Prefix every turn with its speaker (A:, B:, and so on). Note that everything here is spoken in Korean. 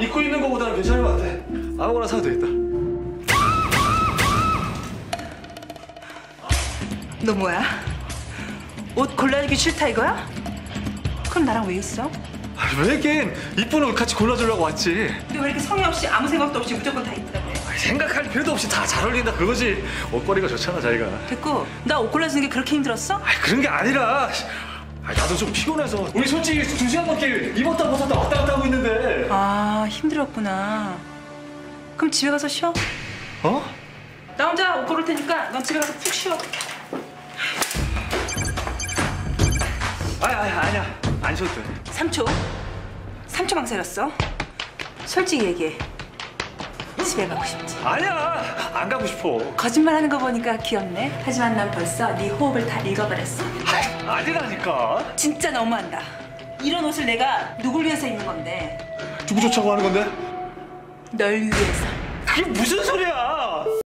A: 입고 있는 거보다는 괜찮은 것 같아. 아무거나 사도 되겠다.
B: 너 뭐야? 옷 골라주기 싫다 이거야? 그럼 나랑 왜 있어?
A: 아, 왜긴 이쁜 옷 같이 골라주려고 왔지.
B: 근데 왜 이렇게 성의 없이 아무 생각도 없이 무조건 다 입다 그래?
A: 아니, 생각할 필요도 없이 다 잘 어울린다 그거지. 옷걸이가 좋잖아 자기가.
B: 됐고 나 옷 골라주는 게 그렇게 힘들었어?
A: 아니 그런 게 아니라. 아니, 나도 좀 피곤해서. 우리 솔직히 두 시간 넘게 입었다 벗었다 왔다 갔다 하고 있는데.
B: 아 힘들었구나 그럼 집에 가서 쉬어
A: 어?
B: 나 혼자 옷 고를 테니까 넌 집에 가서 푹 쉬어
A: 아니 아니 아니야. 안 쉬어도 돼.
B: 3초 3초 망설였어 솔직히 얘기해 집에 가고 싶지
A: 아니야. 안 가고 싶어.
B: 거짓말하는 거 보니까 귀엽네 하지만 난 벌써 네 호흡을 다 읽어버렸어
A: 아니, 아니라니까.
B: 진짜 너무한다 이런 옷을 내가 누굴 위해서 입는 건데
A: 누구 좋자고 하는 건데?
B: 널 위해서
A: 그게 무슨 소리야?